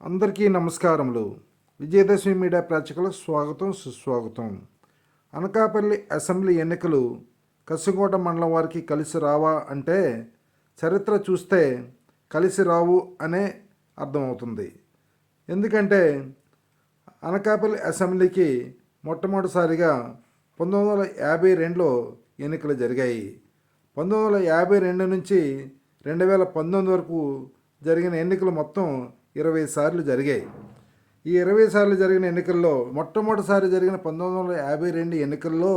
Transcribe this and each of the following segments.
అందరికీ నమస్కారములు. విజయదశమి మీడియా ప్రేక్షకులకు స్వాగతం సుస్వాగతం. అనకాపల్లి అసెంబ్లీ ఎన్నికలు కసిగోట మండలం వారికి కలిసి రావా అంటే చరిత్ర చూస్తే కలిసి రావు అనే అర్థమవుతుంది. ఎందుకంటే అనకాపల్లి అసెంబ్లీకి మొట్టమొదటిసారిగా పంతొమ్మిది వందల యాభై రెండులో ఎన్నికలు జరిగాయి. పంతొమ్మిది వందల యాభై రెండు నుంచి రెండు వేల పంతొమ్మిది వరకు జరిగిన ఎన్నికలు మొత్తం ఇరవై సార్లు జరిగాయి. ఈ ఇరవై సార్లు జరిగిన ఎన్నికల్లో మొట్టమొదటిసారి జరిగిన పంతొమ్మిది వందల యాభై రెండు ఎన్నికల్లో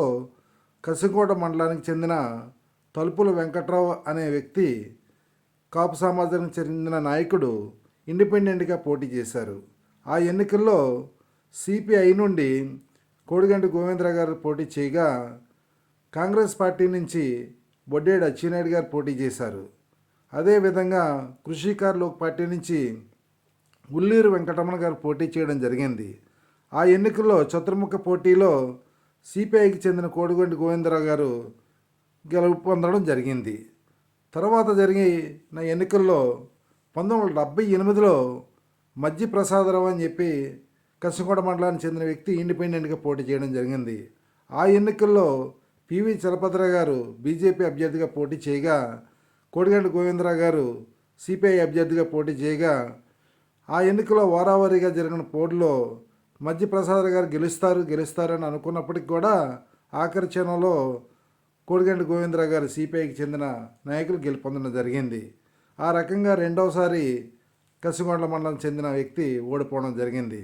కసికోట మండలానికి చెందిన తలుపుల వెంకట్రావు అనే వ్యక్తి కాపు సమాజానికి చెందిన నాయకుడు ఇండిపెండెంట్గా పోటీ చేశారు. ఆ ఎన్నికల్లో సిపిఐ నుండి కోడిగంటి గోవిందరావు గారు పోటీ చేయగా కాంగ్రెస్ పార్టీ నుంచి బొడ్డేడు అచ్చెన్నాయుడు గారు పోటీ చేశారు. అదేవిధంగా కృషికారులు పార్టీ నుంచి ఉల్లూరు వెంకటరమణ గారు పోటీ చేయడం జరిగింది. ఆ ఎన్నికల్లో చతుర్ముఖ పోటీలో సిపిఐకి చెందిన కోడిగొండి గోవిందరావు గారు గెలుపు పొందడం జరిగింది. తర్వాత జరిగిన ఎన్నికల్లో పంతొమ్మిది వందల డెబ్బై ఎనిమిదిలో మజ్జి ప్రసాదరావు అని చెప్పి కసింకోట మండలానికి చెందిన వ్యక్తి ఇండిపెండెంట్గా పోటీ చేయడం జరిగింది. ఆ ఎన్నికల్లో పివి చలపతిరావు గారు బీజేపీ అభ్యర్థిగా పోటీ చేయగా కోడిగంటి గోవిందరావు గారు సిపిఐ అభ్యర్థిగా పోటీ చేయగా ఆ ఎన్నికలో వారావారీగా జరిగిన పోటీలో మధ్యప్రసాద్ గారు గెలుస్తారు గెలుస్తారు అని అనుకున్నప్పటికి కూడా ఆఖరి క్షణంలో కోడిగంటి గోవిందరావు గారు సిపిఐకి చెందిన నాయకులు గెలుపొందడం జరిగింది. ఆ రకంగా రెండవసారి కసిగొండల మండలం చెందిన వ్యక్తి ఓడిపోవడం జరిగింది.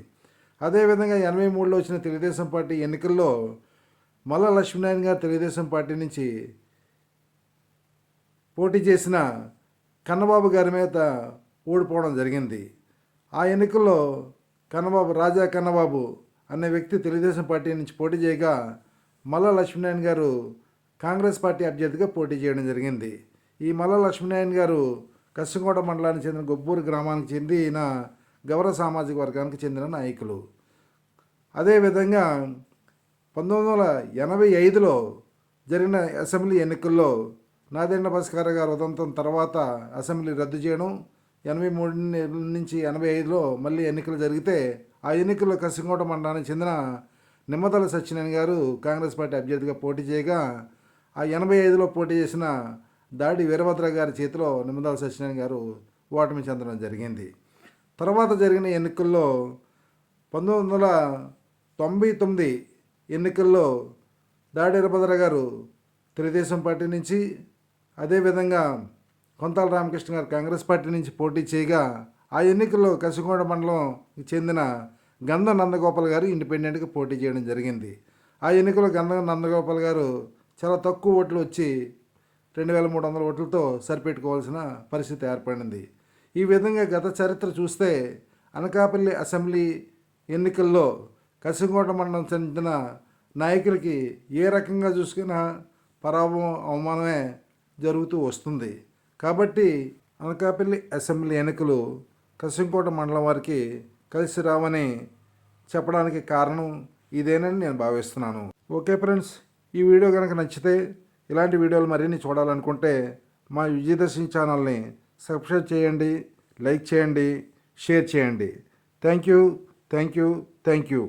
అదేవిధంగా ఎనభై మూడులో వచ్చిన తెలుగుదేశం పార్టీ ఎన్నికల్లో మల్ల లక్ష్మీనారాయణ గారు తెలుగుదేశం పార్టీ నుంచి పోటీ చేసిన కన్నబాబు గారి మీద ఓడిపోవడం జరిగింది. ఆ ఎన్నికల్లో కన్నబాబు రాజా కన్నబాబు అనే వ్యక్తి తెలుగుదేశం పార్టీ నుంచి పోటీ చేయగా మల్ల లక్ష్మీనారాయణ గారు కాంగ్రెస్ పార్టీ అభ్యర్థిగా పోటీ చేయడం జరిగింది. ఈ మల్ల లక్ష్మీనారాయణ గారు కస్సింగోడ మండలానికి చెందిన గొబ్బూరు గ్రామానికి చెందిన గౌరవ సామాజిక వర్గానికి చెందిన నాయకులు. అదేవిధంగా పంతొమ్మిది వందల ఎనభై ఐదులో జరిగిన అసెంబ్లీ ఎన్నికల్లో నాదెండ భాస్కర్ గారు ఉదంతం తర్వాత అసెంబ్లీ రద్దు చేయడం ఎనభై మూడు నుంచి ఎనభై ఐదులో మళ్ళీ ఎన్నికలు జరిగితే ఆ ఎన్నికల్లో కసింకోట మండలానికి చెందిన నిమ్మతల సత్యనారాయణ గారు కాంగ్రెస్ పార్టీ అభ్యర్థిగా పోటీ చేయగా ఆ ఎనభై ఐదులో పోటీ చేసిన దాడి వీరభద్ర గారి చేతిలో నిమ్మదల సత్యనారాయణ గారు ఓటమి చెందడం జరిగింది. తర్వాత జరిగిన ఎన్నికల్లో పంతొమ్మిది వందల తొంభై తొమ్మిది ఎన్నికల్లో దాడి వీరభద్ర గారు తెలుగుదేశం పార్టీ నుంచి అదేవిధంగా కొంతాల రామకృష్ణ గారు కాంగ్రెస్ పార్టీ నుంచి పోటీ చేయగా ఆ ఎన్నికల్లో కసిగొండ మండలం చెందిన గంధ నందగోపాల్ గారు ఇండిపెండెంట్గా పోటీ చేయడం జరిగింది. ఆ ఎన్నికల్లో గంధ నందగోపాల్ గారు చాలా తక్కువ ఓట్లు వచ్చి రెండు వేల మూడు వందల ఓట్లతో సరిపెట్టుకోవాల్సిన పరిస్థితి ఏర్పడింది. ఈ విధంగా గత చరిత్ర చూస్తే అనకాపల్లి అసెంబ్లీ ఎన్నికల్లో కసిగోట మండలం చెందిన నాయకులకి ఏ రకంగా చూసుకున్నా పరాభవం అవమానమే జరుగుతూ వస్తుంది. కాబట్టి అనకాపల్లి అసెంబ్లీ ఎన్నికలు కసింకోట మండలం వారికి కలిసి రావని చెప్పడానికి కారణం ఇదేనని నేను భావిస్తున్నాను. ఓకే ఫ్రెండ్స్ ఈ వీడియో కనుక నచ్చితే ఇలాంటి వీడియోలు మరిన్ని చూడాలనుకుంటే మా విజయదర్శిని ఛానల్ని సబ్స్క్రైబ్ చేయండి లైక్ చేయండి షేర్ చేయండి. Thank you thank you thank you.